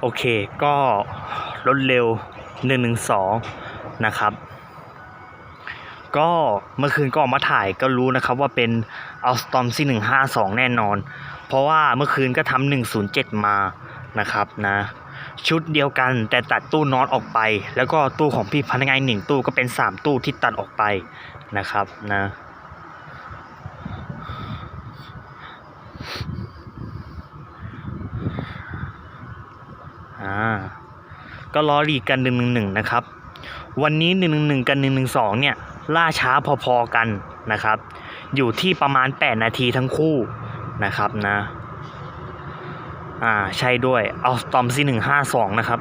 โอเคก็รถเร็ว 112 นะครับ ก็เมื่อคืนก็ออกมาถ่ายก็รู้นะครับว่าเป็น a l s t o m C 152แน่นอน เพราะว่าเมื่อคืนก็ทำ107มานะครับนะ ชุดเดียวกันแต่ตัดตู้นอนออกไป แล้วก็ตู้ของพี่พนักงานหนึ่งตู้ก็เป็น3ตู้ที่ตัดออกไปนะครับนะ อ่าก็ล้อลีกันหนึ่งหนึ่งหนึ่งนะครับ วันนี้หนึ่งหนึ่งกัน112เนี่ยล่าช้าพอๆกันนะครับ อยู่ที่ประมาณ 8 นาทีทั้งคู่นะครับนะ อ่าใช่ด้วย เอาตอมซีหนึ่งห้าสองนะครับ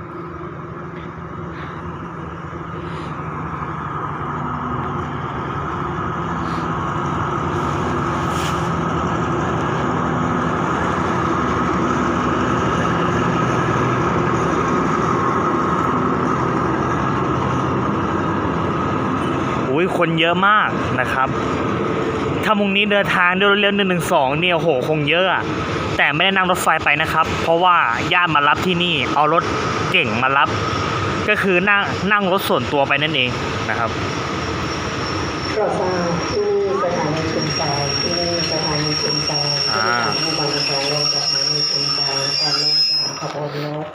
คนเยอะมากนะครับ ถ้ามุงนี้เดินทางด้วยรถเร็วหนึ่งหนึ่งสองเนี่ยโหคงเยอะแต่ไม่ได้นั่งรถไฟไปนะครับ เพราะว่าญาติมารับที่นี่เอารถเก่งมารับ ก็คือนั่งนั่งรถส่วนตัวไปนั่นเองนะครับโปรดทราบที่สถานีชุมแสงที่สถานีชุมแสงผู้โดยสารผู้บริกาลงจากสถานีชุมแสงก่อนลงจากขบวนรถ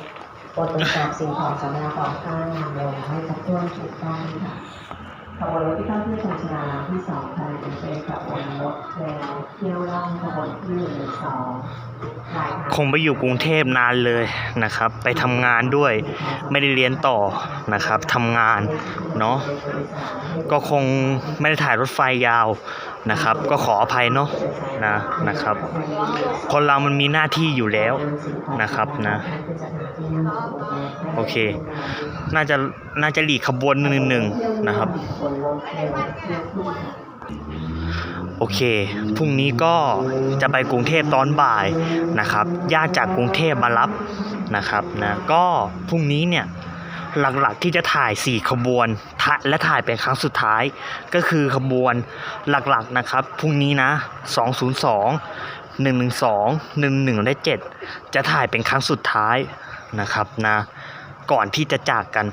โปรดตรวจสอบสิ่งของสำนักของข้างนลงให้ครบถ้วนถูกต้องค่ะ ขบวนรถที่เข้าที่ชมชนาลำที่สองขณะเป็นขบวนรถแนวเที่ยวล่องขบวนที่หนึ่งสอง คงไปอยู่กรุงเทพนานเลยนะครับ ไปทำงานด้วยไม่ได้เรียนต่อนะครับทำงานเนาะก็คงไม่ได้ถ่ายรถไฟยาวนะครับ ก็ขออภัยเนาะนะนะครับ คนเรามันมีหน้าที่อยู่แล้วนะครับนะโอเค น่าจะน่าจะหลีกขบวนหนึ่งหนึ่งนะครับ โอเค พรุ่งนี้ก็จะไปกรุงเทพตอนบ่ายนะครับ ญาติจากกรุงเทพมารับนะครับนะ ก็พรุ่งนี้เนี่ยหลักๆที่จะถ่าย 4 ขบวนและถ่ายเป็นครั้งสุดท้าย ก็คือขบวนหลักๆนะครับพรุ่งนี้นะ 202 112 11และ7จะถ่ายเป็นครั้งสุดท้ายนะครับนะ ก่อนที่จะจากกัน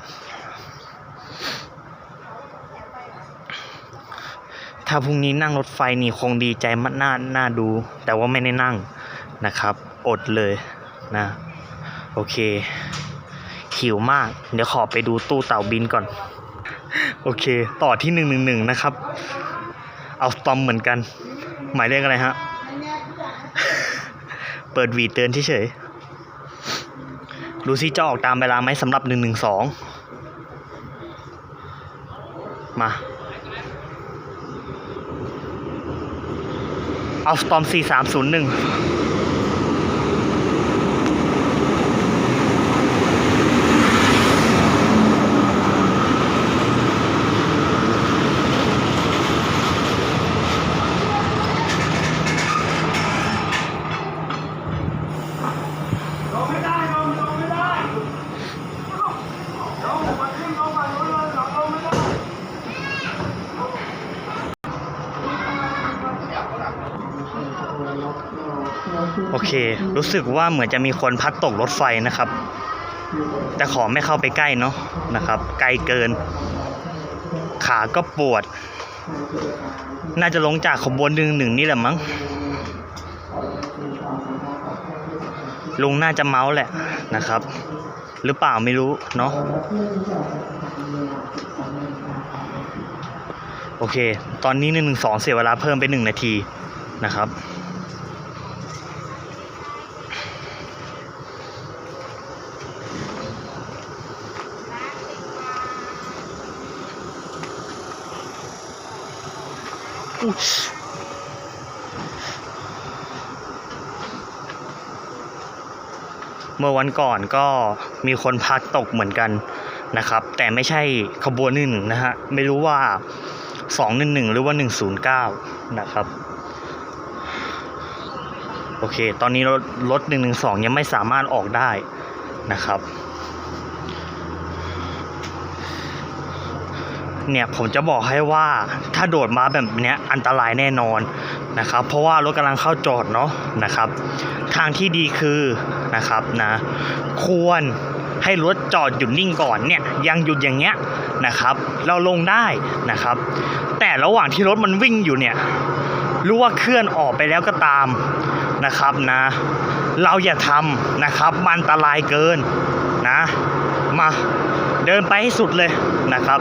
ถ้าพรุ่งนี้นั่งรถไฟนี่คงดีใจมากน่าน่าดู แต่ว่าไม่ได้นั่งนะครับ อดเลยนะ โอเคหิวมาก เดี๋ยวขอไปดูตู้เต่าบินก่อน โอเค ต่อที่หนึ่งหนึ่งหนึ่งนะครับ เอาตอมเหมือนกัน หมายเลขอะไรฮะ เปิดวีดเตือนเฉยๆดูซิจะออกตามเวลาไหมสำหรับหนึ่งหนึ่งสองมา ออาสตอม 4301 สึกว่าเหมือนจะมีคนพัดตกรถไฟนะครับ แต่ขอไม่เข้าไปใกล้เนาะนะครับ ไกลเกิน ขาก็ปวด น่าจะลงจากขบวนหนึ่งหนึ่งนี่แหละมั้งลุงน่าจะเมาส์แหละนะครับ หรือเปล่าไม่รู้เนาะโอเค ตอนนี้หนึ่งหนึ่งสองเสียเวลาเพิ่มไปหนึ่งนาทีนะครับ เมื่อวันก่อนก็มีคนพัดตกเหมือนกันนะครับ แต่ไม่ใช่ขบวนหนึ่งนะฮะ ไม่รู้ว่าสองหนึ่งหนึ่งหรือว่าหนึ่งศูนย์เก้านะครับ โอเค ตอนนี้รถรถหนึ่งหนึ่งสองยังไม่สามารถออกได้นะครับ เนี่ยผมจะบอกให้ว่าถ้าโดดมาแบบเนี้ยอันตรายแน่นอนนะครับ เพราะว่ารถกำลังเข้าจอดเนาะนะครับ ทางที่ดีคือนะครับนะควรให้รถจอดหยุดนิ่งก่อนเนี่ยยังหยุดอย่างเงี้ยนะครับ เราลงได้นะครับ แต่ระหว่างที่รถมันวิ่งอยู่เนี่ยรู้ว่าเคลื่อนออกไปแล้วก็ตามนะครับนะ เราอย่าทำนะครับมันอันตรายเกินนะ มาเดินไปให้สุดเลยนะครับ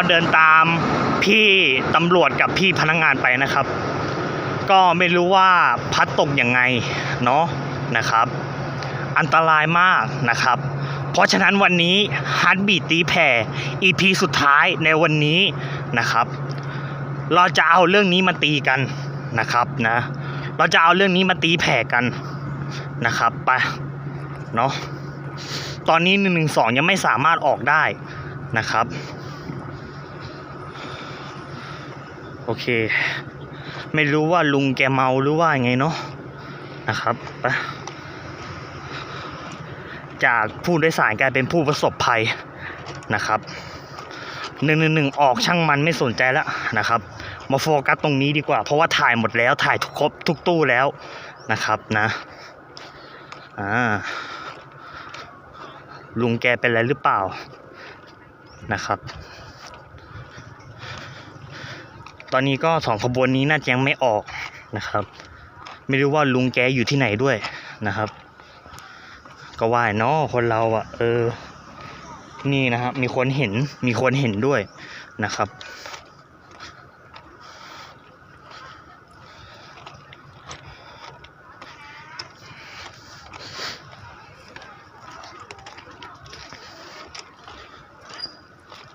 เราเดินตามพี่ตำรวจกับพี่พนักงานไปนะครับ ก็ไม่รู้ว่าพัดตกยังไงเนาะนะครับ อันตรายมากนะครับ เพราะฉะนั้นวันนี้ฮัตบีตีแผ่ EP สุดท้ายในวันนี้นะครับ เราจะเอาเรื่องนี้มาตีกันนะครับนะ เราจะเอาเรื่องนี้มาตีแผ่กันนะครับไปเนาะตอนนี้1นึยังไม่สามารถออกได้นะครับ อเค ไม่รู้ว่าลุงแกเมาหรือว่าไงเนาะนะครับไปจากผู้โดยสารกลายเป็นผู้ประสบภัยนะครับหนึ่งหนึ่งหนึ่งออกช่างมันไม่สนใจแล้วนะครับ มาโฟกัสตรงนี้ดีกว่า เพราะว่าถ่ายหมดแล้วถ่ายทุกครบทุกตู้แล้วนะครับนะอ่าลุงแกเป็นอะไรหรือเปล่านะครับ ตอนนี้ก็สองขบวนนี้น่าจะยังไม่ออกนะครับ ไม่รู้ว่าลุงแกอยู่ที่ไหนด้วยนะครับ ก็ว่าเนาะคนเราอะเออ นี่นะครับ มีคนเห็นมีคนเห็นด้วยนะครับ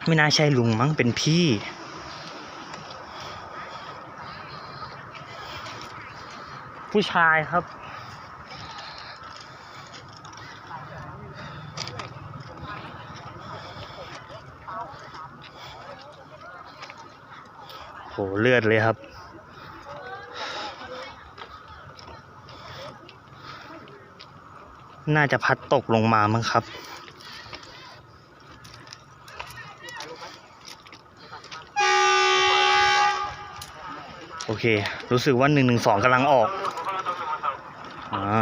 ไม่น่าใช่ลุงมั้งเป็นพี่ ผู้ชายครับ โหเลือดเลยครับน่าจะพัดตกลงมามั้งครับ โอเค รู้สึกว่าหนึ่งหนึ่งสองกำลังออก อ่า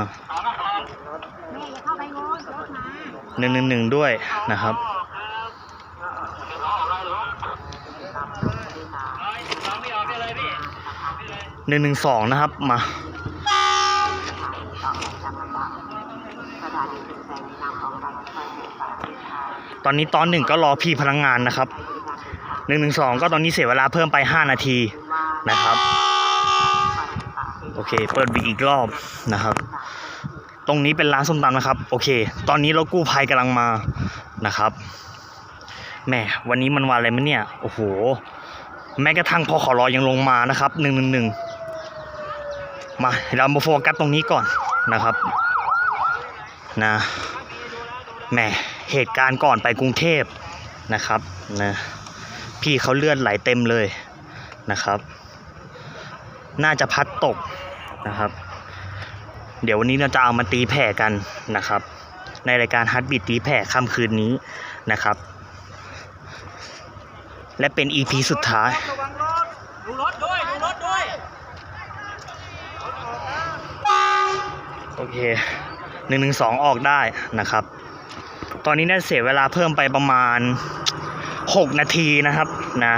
หนึ่งหนึ่งหนึ่งด้วยนะครับหนึ่งหนึ่งสองนะครับมาตอนนี้ตอนหนึ่งก็รอพี่พนักงงานนะครับหนึ่งหนึ่งสองก็ตอนนี้เสียเวลาเพิ่มไปห้านาทีนะครับ โอเค เปิดบีกอีกรอบนะครับ ตรงนี้เป็นร้านส้มตำนะครับ โอเค ตอนนี้รถกู้ภัยกำลังมานะครับแหมวันนี้มันวันอะไรมั้ยเนี่ย โอ้โห แม้กระทั่งพอขอรอยังลงมานะครับหนึ่งหนึ่งหนึ่งมาเรามาโฟกัสตรงนี้ก่อนนะครับนะแหมเหตุการณ์ก่อนไปกรุงเทพนะครับนะพี่เขาเลือดไหลเต็มเลยนะครับ น่าจะพัดตกนะครับ เดี๋ยววันนี้เราจะเอามาตีแผ่กันนะครับ ในรายการฮัตบิดตีแผ่ค่ำคืนนี้นะครับ และเป็น EP สุดท้าย ดูรถด้วยดูรถด้วยโอเคหนึ่งหนึ่งสองออกได้นะครับ ตอนนี้น่าจะเสียเวลาเพิ่มไปประมาณหกนาทีนะครับนะ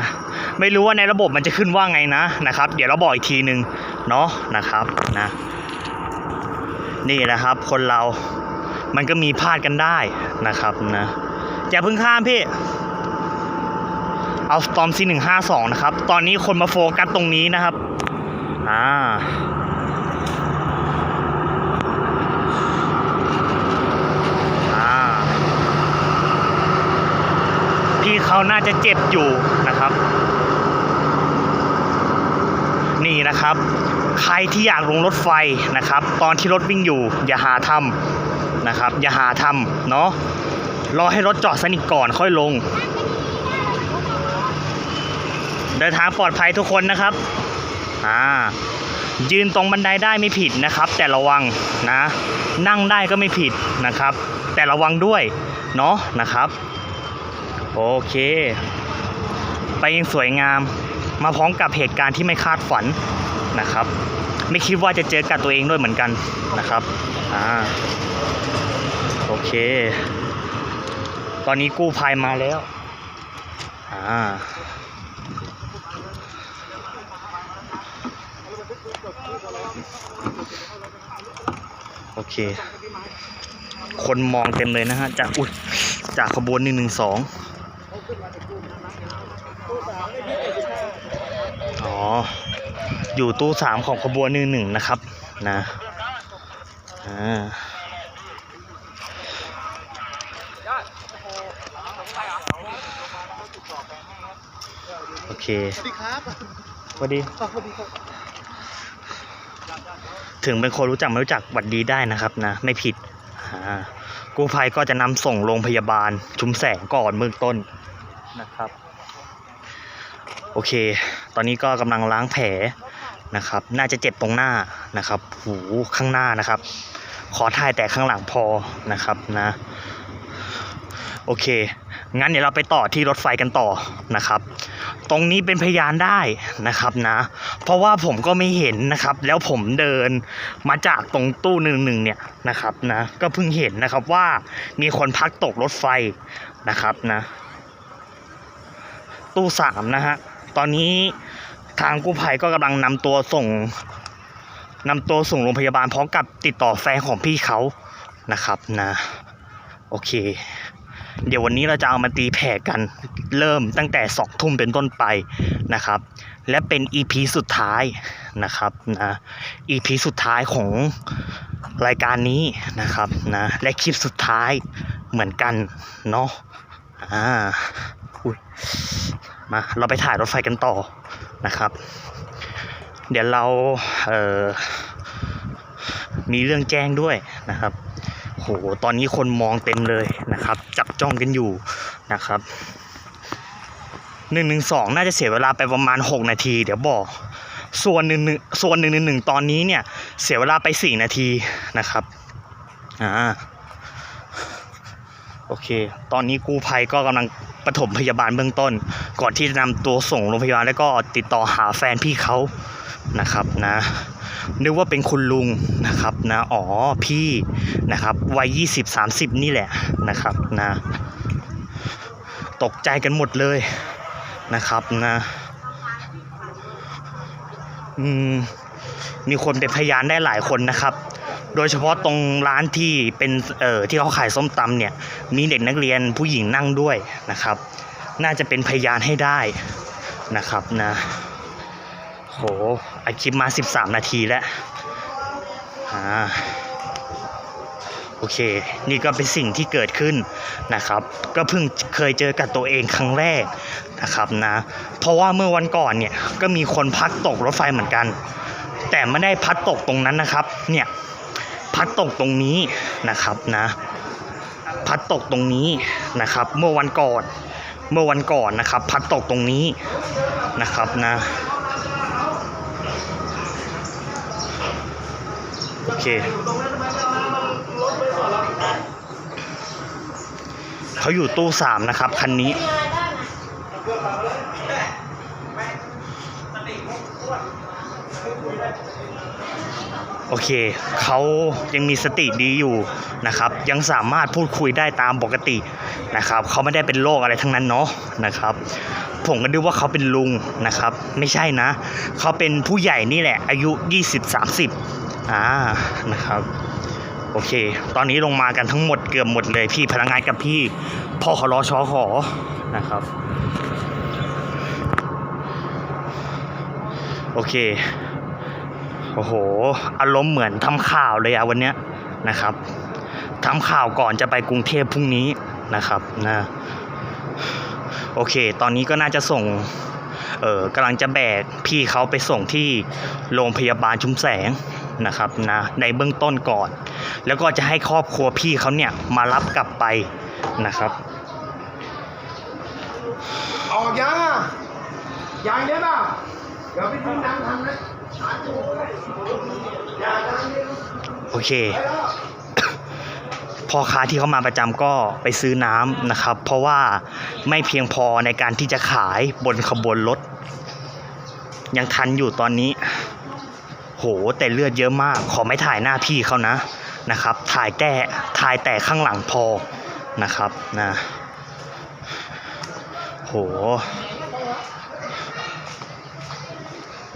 ไม่รู้ว่าในระบบมันจะขึ้นว่าไงนะนะครับ เดี๋ยวเราบอกอีกทีหนึ่งเนาะนะครับนะ นี่แหละครับ คนเรา มันก็มีพลาดกันได้นะครับนะอย่าเพิ่งข้ามพี่ เอาสตอมซีหนึ่งห้าสองนะครับ ตอนนี้คนมาโฟกัสตรงนี้นะครับ อ่าอ่าพี่เขาน่าจะเจ็บอยู่นะครับ นี่นะครับ ใครที่อยากลงรถไฟนะครับ ตอนที่รถวิ่งอยู่ อย่าหาทำนะครับ อย่าหาทำเนาะรอให้รถจอดสนิทก่อนค่อยลง เดินทางปลอดภัยทุกคนนะครับอ่ายืนตรงบันไดได้ไม่ผิดนะครับ แต่ระวังนะ นั่งได้ก็ไม่ผิดนะครับ แต่ระวังด้วยเนาะนะครับ โอเค ไปยังสวยงาม มาพร้อมกับเหตุการณ์ที่ไม่คาดฝันนะครับ ไม่คิดว่าจะเจอกับตัวเองด้วยเหมือนกันนะครับอ่าโอเค ตอนนี้กู้ภัยมาแล้วอ่าโอเค คนมองเต็มเลยนะฮะ จากอุยจากขบวนหนึ่งหนึ่งสอง อ๋ออยู่ตู้สามของขบวนหนึ่งหนึ่งนะครับนะอ่าโอเคสวัสดีครับสวัสดีสวัสดีครับถึงเป็นคนรู้จักไม่รู้จักหวัดดีได้นะครับนะ ไม่ผิดอ่ากู้ภัยก็จะนำส่งโรงพยาบาล ชุมแสงก่อนเบื้องต้นนะครับ โอเค ตอนนี้ก็กำลังล้างแผลนะครับ น่าจะเจ็บตรงหน้านะครับ หูข้างหน้านะครับ ขอถ่ายแต่ข้างหลังพอนะครับนะ โอเค งั้นเดี๋ยวเราไปต่อที่รถไฟกันต่อนะครับ ตรงนี้เป็นพยานได้นะครับนะ เพราะว่าผมก็ไม่เห็นนะครับ แล้วผมเดินมาจากตรงตู้หนึ่งหนึ่งเนี่ยนะครับนะ ก็เพิ่งเห็นนะครับว่ามีคนพักตกรถไฟนะครับนะ ตู้สามนะฮะ ตอนนี้ ทางกู้ภัยก็กำลังนำตัวส่งนำตัวส่งโรงพยาบาลพร้อมกับติดต่อแฟนของพี่เขานะครับนะโอเค เดี๋ยววันนี้เราจะเอามาตีแผ่กันเริ่มตั้งแต่สองทุ่มเป็นต้นไปนะครับ และเป็น EP สุดท้ายนะครับนะ EP สุดท้ายของรายการนี้นะครับนะและคลิปสุดท้ายเหมือนกันเนาะอ่าอุ้ยมาเราไปถ่ายรถไฟกันต่อ นะครับ เดี๋ยวเราเมีเรื่องแจ้งด้วยนะครับโหตอนนี้คนมองเต็มเลยนะครับ จับจ้องกันอยู่นะครับหนึ่งหนึ่งสองน่าจะเสียเวลาไปประมาณหกนาที เดี๋ยวบอก ส่วนหนึ่งหนึ่งส่วนหนึ่งหนึ่งหนึ่งตอนนี้เนี่ย เสียเวลาไปสี่นาทีนะครับอ่า โอเค ตอนนี้กู้ภัยก็กำลังปฐมพยาบาลเบื้องต้น ก่อนที่จะนำตัวส่งโรงพยาบาลแล้วก็ติดต่อหาแฟนพี่เขานะครับนะนึกว่าเป็นคุณลุงนะครับนะอ๋อพี่นะครับวัยยี่สิบสามสิบนี่แหละนะครับนะตกใจกันหมดเลยนะครับนะอืมมีคนเป็นพยานได้หลายคนนะครับ โดยเฉพาะตรงร้านที่เป็นเอ่อที่เขาขายส้มตำเนี่ยมีเด็กนักเรียนผู้หญิงนั่งด้วยนะครับ น่าจะเป็นพยานให้ได้นะครับนะโหอัดคลิปมา 13 นาทีแล้วอ่าโอเค นี่ก็เป็นสิ่งที่เกิดขึ้นนะครับ ก็เพิ่งเคยเจอกับตัวเองครั้งแรกนะครับนะ เพราะว่าเมื่อวันก่อนเนี่ยก็มีคนพัดตกรถไฟเหมือนกัน แต่ไม่ได้พัดตกตรงนั้นนะครับ เนี่ย พัดตกตรงนี้นะครับนะพัดตกตรงนี้นะครับ เมื่อวันก่อนเมื่อวันก่อนนะครับ พัดตกตรงนี้นะครับนะโอเคเขาอยู่ตู้สามนะครับคันนี้ โอเค เขายังมีสติดีอยู่นะครับ ยังสามารถพูดคุยได้ตามปกตินะครับ เขาไม่ได้เป็นโรคอะไรทั้งนั้นเนาะนะครับ ผมก็นึกว่าเขาเป็นลุงนะครับ ไม่ใช่นะ เขาเป็นผู้ใหญ่นี่แหละ อายุ 20-30อ่านะครับ โอเค ตอนนี้ลงมากันทั้งหมดเกือบหมดเลยพี่พนักงานกับพี่พ่อขอรอชอขอนะครับ โอเค โอ้โห อารมณ์เหมือนทำข่าวเลยอะวันเนี้ยนะครับทำข่าวก่อนจะไปกรุงเทพพรุ่งนี้นะครับนะโอเค ตอนนี้ก็น่าจะส่ง เออกำลังจะแบกพี่เขาไปส่งที่โรงพยาบาลชุมแสงนะครับนะในเบื้องต้นก่อน แล้วก็จะให้ครอบครัวพี่เขาเนี่ยมารับกลับไปนะครับ ออกยังอะยังเยอะป่ะ เดี๋ยวพี่ทิ้งน้ำทันนะโอเค พ่อค้าที่เขามาประจำก็ไปซื้อน้ำนะครับ เพราะว่าไม่เพียงพอในการที่จะขายบนขบวนรถ ยังทันอยู่ตอนนี้ โหแต่เลือดเยอะมาก ขอไม่ถ่ายหน้าพี่เขานะนะครับ ถ่ายแต่ถ่ายแต่ข้างหลังพอนะครับนะโห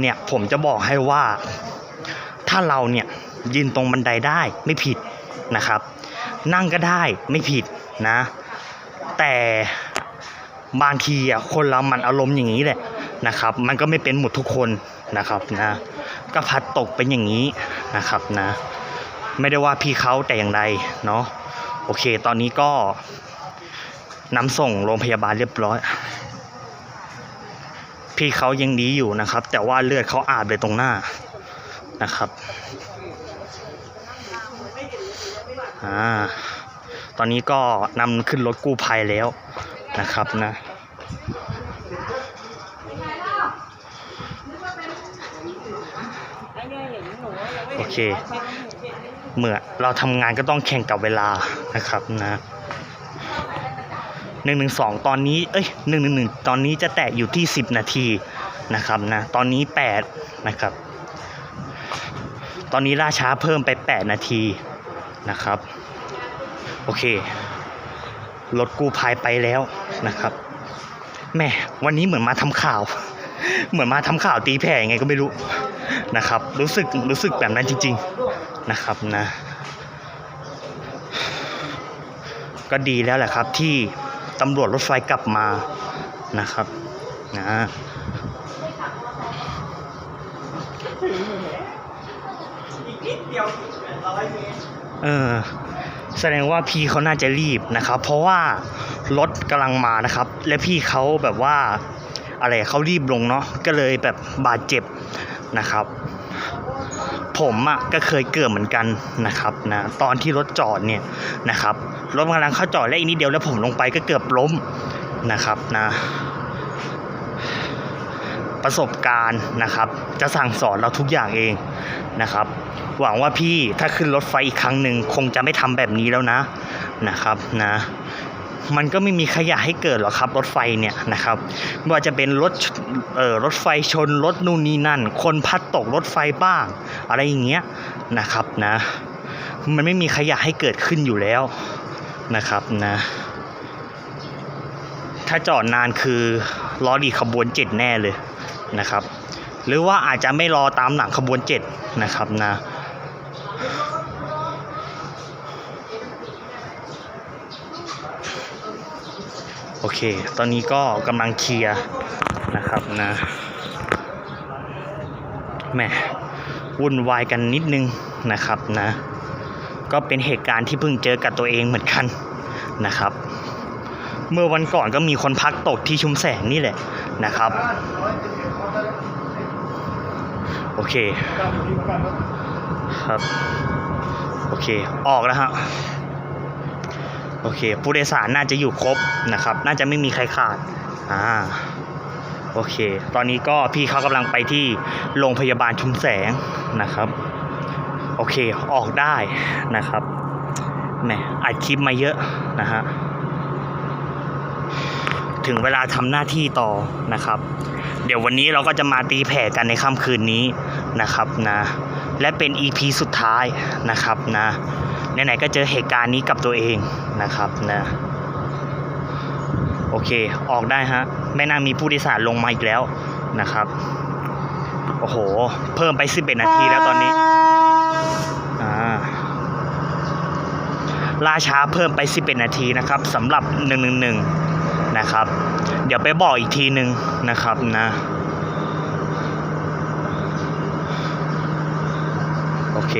เนี่ยผมจะบอกให้ว่า ถ้าเราเนี่ยยืนตรงบันไดได้ไม่ผิดนะครับ นั่งก็ได้ไม่ผิดนะ แต่บางทีอะคนเรามันอารมณ์อย่างนี้แหละนะครับ มันก็ไม่เป็นหมดทุกคนนะครับนะก็พัดตกเป็นอย่างนี้นะครับนะ ไม่ได้ว่าพี่เขาแต่อย่างใดเนาะโอเค ตอนนี้ก็นำส่งโรงพยาบาลเรียบร้อย พี่เขายังดีอยู่นะครับ แต่ว่าเลือดเขาอาบเลยตรงหน้านะครับอ่าตอนนี้ก็นำขึ้นรถกู้ภัยแล้วนะครับนะโอเคเมื่อเราทำงานก็ต้องแข่งกับเวลานะครับนะ หนึ่งหนึ่งสองตอนนี้ เอ้ยหนึ่งหนึ่งหนึ่งตอนนี้จะแตะอยู่ที่สิบนาทีนะครับนะ ตอนนี้แปดนะครับ ตอนนี้ล่าช้าเพิ่มไปแปดนาทีนะครับ โอเค รถกู้ภัยไปแล้วนะครับ แม่วันนี้เหมือนมาทำข่าว เหมือนมาทำข่าวตีแผ่ยังไงก็ไม่รู้นะครับ รู้สึก รู้สึกแบบนั้นจริง ๆ นะครับนะก็ดีแล้วแหละครับที่ ตำรวจรถไฟกลับมานะครับนะเออแสดงว่าพี่เขาน่าจะรีบนะครับ เพราะว่ารถกำลังมานะครับ และพี่เขาแบบว่าอะไรเขารีบลงเนาะก็เลยแบบบาดเจ็บนะครับ ผมอะ่ะก็เคยเกิดเหมือนกันนะครับนะตอนที่รถจอดเนี่ยนะครับรถกำลังเข้าจอดแล้วอีกนิดเดียวแล้วผมลงไปก็เกือบล้มนะครับนะประสบการณ์นะครับ จะสั่งสอนเราทุกอย่างเองนะครับ หวังว่าพี่ถ้าขึ้นรถไฟอีกครั้งหนึ่งคงจะไม่ทำแบบนี้แล้วนะนะครับนะ มันก็ไม่มีขยะให้เกิดหรอกครับรถไฟเนี่ยนะครับไม่ว่าจะเป็นรถเอ่อรถไฟชนรถนู่นนี่นั่น คนพัดตกรถไฟบ้าง อะไรอย่างเงี้ยนะครับนะ มันไม่มีขยะให้เกิดขึ้นอยู่แล้วนะครับนะ ถ้าจอดนานคือรอดีขบวนเจ็ดแน่เลยนะครับ หรือว่าอาจจะไม่รอตามหลังขบวนเจ็ดนะครับนะ โอเค ตอนนี้ก็กำลังเคลียร์นะครับนะแหมวุ่นวายกันนิดนึงนะครับนะ ก็เป็นเหตุการณ์ที่เพิ่งเจอกับตัวเองเหมือนกันนะครับ เมื่อวันก่อนก็มีคนพักตกที่ชุมแสงนี่แหละนะครับ โอเค ครับ โอเค ออกแล้วฮะ โอเค ผู้โดยสารน่าจะอยู่ครบนะครับ น่าจะไม่มีใครขาดอ่าโอเค ตอนนี้ก็พี่เขากำลังไปที่โรงพยาบาลชุมแสงนะครับ โอเคออกได้นะครับแหมอัดคลิปมาเยอะนะฮะถึงเวลาทำหน้าที่ต่อนะครับ เดี๋ยววันนี้เราก็จะมาตีแผ่กันในค่ำคืนนี้นะครับนะ และเป็น EP สุดท้ายนะครับนะ ไหนๆก็เจอเหตุการณ์นี้กับตัวเองนะครับนะโอเคออกได้ฮะไม่น่ามีผู้โดยสารลงมาอีกแล้วนะครับโอ้โห เพิ่มไป 11 นาทีแล้วตอนนี้อ่าล่าช้าเพิ่มไป 11 นาทีนะครับสำหรับ 111 นะครับ เดี๋ยวไปบอกอีกทีหนึ่งนะครับนะ โอเค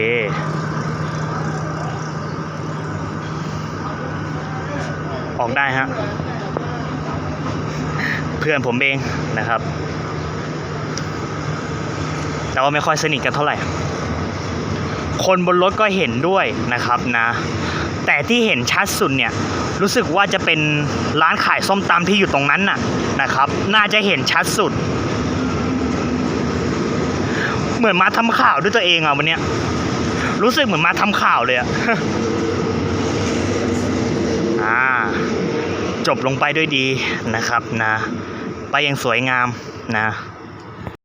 ออกได้ฮะเพื่อนผมเองนะครับ แต่ว่าไม่ค่อยสนิทกันเท่าไหร่ คนบนรถก็เห็นด้วยนะครับนะ แต่ที่เห็นชัดสุดเนี่ยรู้สึกว่าจะเป็นร้านขายส้มตำที่อยู่ตรงนั้นน่ะนะครับ น่าจะเห็นชัดสุด เหมือนมาทำข่าวด้วยตัวเองอะวันเนี้ยรู้สึกเหมือนมาทำข่าวเลยอะ จบลงไปด้วยดีนะครับนะ ไปอย่างสวยงามนะ